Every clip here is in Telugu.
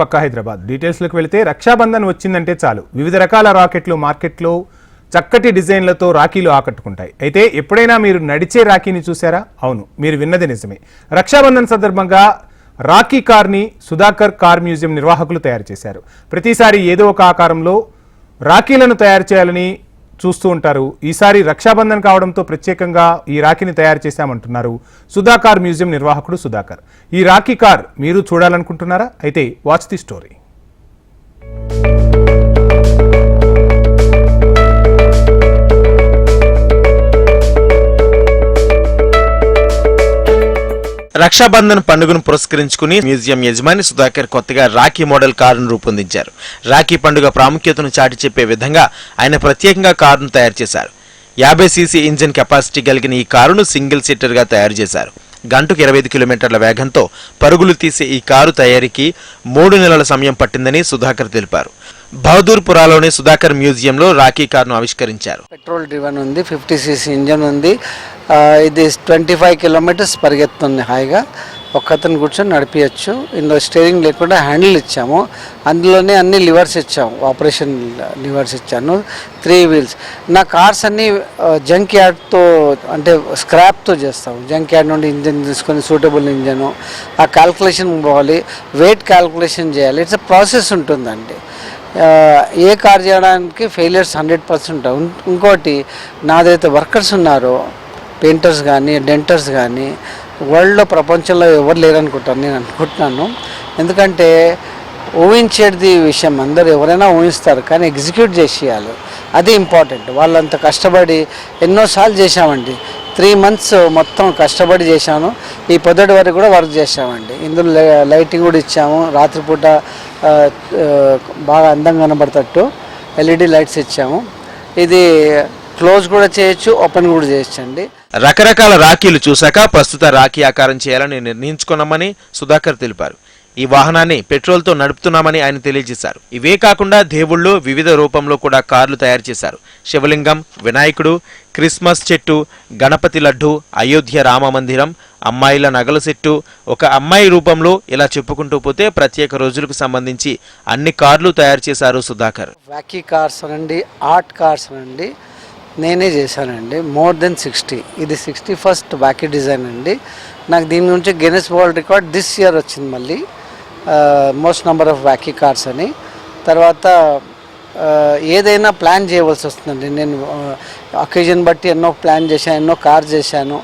పక్క హైదరాబాద్. డీటెయిల్స్లోకి వెళితే రక్షాబంధన్ వచ్చిందంటే చాలు. వివిధ రకాల రాకెట్లు మార్కెట్లో చక్కటి డిజైన్లతో రాఖీలు ఆకట్టుకుంటాయి. అయితే ఎప్పుడైనా మీరు నడిచే రాఖీని చూసారా అవును మీరు విన్నది నిజమే. రక్షాబంధన్ సందర్భంగా రాఖీ కార్ని సుధాకర్ కార్ మ్యూజియం నిర్వాహకులు తయారు చేశారు. ప్రతిసారి ఏదో ఒక ఆకారంలో రాఖీలను తయారు చేయాలని చూస్తూ ఉంటారు. ఈసారి రక్షాబంధన్ కావడంతో ప్రత్యేకంగా ఈ రాఖీని తయారు చేశామంటున్నారు సుధాకార్ మ్యూజియం నిర్వాహకుడు సుధాకర్. ఈ రాఖీ కార్ మీరు చూడాలనుకుంటున్నారా? అయితే వాచ్ ది స్టోరీ. రక్షాబంధన్ పండుగను పురస్కరించుకుని మ్యూజియం యజమాని సుధాకర్ కొత్తగా రాఖీ మోడల్ కారును రూపొందించారు. రాఖీ పండుగ ప్రాముఖ్యతను చాటి చెప్పే విధంగా ఆయన ప్రత్యేకంగా కారును తయారు చేశారు. యాభై సీసీ ఇంజిన్ కెపాసిటీ కలిగిన ఈ కారును సింగిల్ సీటర్గా తయారు చేశారు. గంటకు ఇరవై ఐదు కిలోమీటర్ల వేగంతో పరుగులు తీసే ఈ కారు తయారీకి మూడు నెలల సమయం పట్టిందని సుధాకర్ తెలిపారు. బహదూర్పురాలోని సుధాకర్ మ్యూజియంలో రాఖీ కారును ఆవిష్కరించారు. పెట్రోల్ డ్రివన్ ఉంది ఫిఫ్టీ సీసీ ఇంజన్ ఉంది. ఇది ట్వంటీ ఫైవ్ కిలోమీటర్స్ పరిగెత్తుంది హాయిగా. ఒక్కతను కూర్చొని నడిపించచ్చు ఇందులో స్టీరింగ్ లేకుండా హ్యాండిల్ ఇచ్చాము. అందులోనే అన్ని లివర్స్ ఇచ్చాము. ఆపరేషన్ లివర్స్ ఇచ్చాను. Three wheels. నా కార్స్ అన్నీ జంక్ యార్డ్తో అంటే స్క్రాప్తో చేస్తాము. జంక్ యార్డ్ నుండి ఇంజన్ తీసుకొని సూటబుల్ ఇంజను. ఆ క్యాల్కులేషన్ పోవాలి. వెయిట్ క్యాల్కులేషన్ చేయాలి. ఇట్స్ ప్రాసెస్ ఉంటుందండి. ఏ కార్ చేయడానికి ఫెయిలియర్స్ హండ్రెడ్ పర్సెంట్ ఇంకోటి నాదైతే వర్కర్స్ ఉన్నారో పెయింటర్స్ కానీ డెంటర్స్ కానీ వరల్డ్లో ప్రపంచంలో ఎవరు లేరనుకుంటాను నేను అనుకుంటున్నాను. ఎందుకంటే ఊహించేది విషయం అందరూ ఎవరైనా ఊహిస్తారు కానీ ఎగ్జిక్యూట్ చేసేయాలి. అది ఇంపార్టెంట్. వాళ్ళంత కష్టపడి ఎన్నోసార్లు చేశామండి. త్రీ మంత్స్ మొత్తం కష్టపడి చేశాను. ఈ పొద్దుటి వరకు కూడా వర్క్ చేశామండి. ఇందులో లైటింగ్ కూడా ఇచ్చాము. రాత్రిపూట బాగా అందంగా కనబడతట్టు ఎల్ఈడి లైట్స్ ఇచ్చాము. ఇది క్లోజ్ కూడా చేయొచ్చు ఓపెన్ కూడా చేయొచ్చు అండి రకరకాల రాఖీలు చూశాక ప్రస్తుత రాఖీ ఆకారం చేయాలని నిర్ణయించుకున్నామని సుధాకర్ తెలిపారు. ఈ వాహనాన్ని పెట్రోల్తో నడుపుతున్నామని ఆయన తెలియజేశారు. ఇవే కాకుండా దేవుళ్ళు వివిధ రూపంలో కూడా కార్లు తయారు చేశారు. శివలింగం వినాయకుడు క్రిస్మస్ చెట్టు గణపతి లడ్డు అయోధ్య రామ మందిరం అమ్మాయిల నగల సెట్టు ఒక అమ్మాయి రూపంలో ఇలా చెప్పుకుంటూ పోతే ప్రత్యేక రోజులకు సంబంధించి అన్ని కార్లు తయారు చేశారు సుధాకర్. వ్యాకీ కార్స్ అనండి ఆర్ట్ కార్స్ అనండి నేనే చేశానండి. More than sixty. ఇది సిక్స్టీ ఫస్ట్ వ్యాకీ డిజైన్ అండి. నాకు దీని నుంచి Guinness world record this year వచ్చింది మళ్ళీ. Most number of wacky cars అని. తర్వాత ఏదైనా ప్లాన్ చేయవలసి వస్తుందండి. నేను అకేజన్ బట్టి ఎన్నో ప్లాన్ చేశాను ఎన్నో కార్ చేశాను.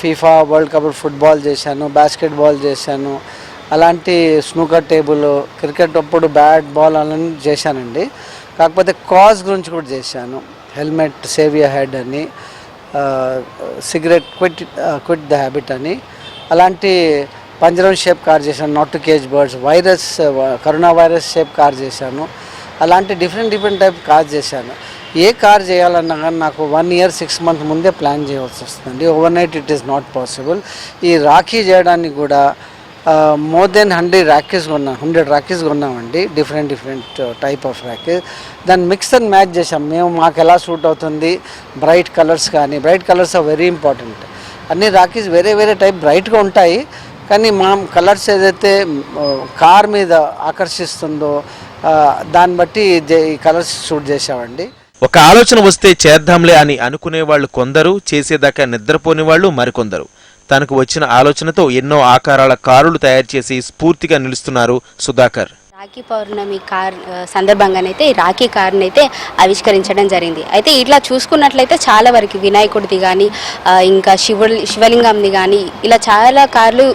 ఫీఫా వరల్డ్ కప్ ఫుట్బాల్ చేశాను బాస్కెట్బాల్ చేశాను. అలాంటి స్నూకర్ టేబుల్ క్రికెట్ అప్పుడు బ్యాట్ బాల్ అలాంటి చేశానండి. కాకపోతే కాజ్ గురించి కూడా చేశాను. హెల్మెట్ సేవ్ యర్ హెడ్ అని cigarette quit quit the habit అని. అలాంటి పంజరం షేప్ కార్ చేశాను not to cage birds virus corona virus shape car చేశాను. అలాంటి డిఫరెంట్ డిఫరెంట్ టైప్ కార్ చేశాను. ఏ కార్ చేయాలన్నా కానీ నాకు వన్ ఇయర్ సిక్స్ మంత్ ముందే ప్లాన్ చేయవలసి వస్తుంది overnight it is not possible ఈ రాఖీ చేయడానికి కూడా మోర్ దెన్ హండ్రెడ్ ర్యాకెస్ కొన్నాం hundred ర్యాకెస్ కొన్నామండి. Different different type of rakhis దాన్ని మిక్స్ అండ్ మ్యాచ్ చేసాం మేము మాకు ఎలా సూట్ అవుతుంది? బ్రైట్ కలర్స్ కానీ bright colours are very important అన్ని రాకీస్ వేరే వేరే టైప్ బ్రైట్గా ఉంటాయి. కానీ మా కలర్స్ ఏదైతే కార్ మీద ఆకర్షిస్తుందో దాన్ని బట్టి ఈ కలర్స్ షూట్ చేసామండి ఒక ఆలోచన వస్తే చేద్దాంలే అని అనుకునే వాళ్ళు కొందరు చేసేదాకా నిద్రపోని వాళ్ళు మరికొందరు. తనకు వచ్చిన ఆలోచనతో ఎన్నో ఆకారాల కారులు తయారు చేసి స్ఫూర్తిగా నిలుస్తున్నారు సుధాకర్. రాఖీ పౌర్ణమి కార్ సందర్భంగానైతే ఈ రాఖీ కార్ని అయితే ఆవిష్కరించడం జరిగింది. అయితే ఇట్లా చూసుకున్నట్లయితే చాలా వరకు వినాయకుడిది కానీ ఇంకా శివ శివలింగంది కానీ ఇలా చాలా కార్లు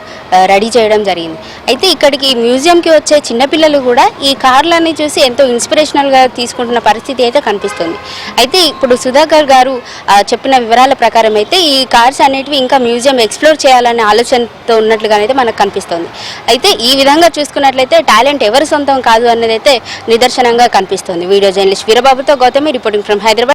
రెడీ చేయడం జరిగింది. అయితే ఇక్కడికి మ్యూజియంకి వచ్చే చిన్నపిల్లలు కూడా ఈ కార్లన్నీ చూసి ఎంతో ఇన్స్పిరేషనల్గా తీసుకుంటున్న పరిస్థితి అయితే కనిపిస్తుంది. అయితే ఇప్పుడు సుధాకర్ గారు చెప్పిన వివరాల ప్రకారం అయితే ఈ కార్స్ అనేటివి ఇంకా మ్యూజియం ఎక్స్ప్లోర్ చేయాలనే ఆలోచనతో ఉన్నట్లుగానైతే మనకు కనిపిస్తుంది. అయితే ఈ విధంగా చూసుకున్నట్లయితే టాలెంట్ ఎవరు సొంతం కాదు అనేది అయితే నిదర్శనంగా కనిపిస్తుంది. వీడియో జర్నలిస్ట్ వీరబాబుతో గౌతమి రిపోర్టింగ్ ఫ్రమ్ హైదరాబాద్.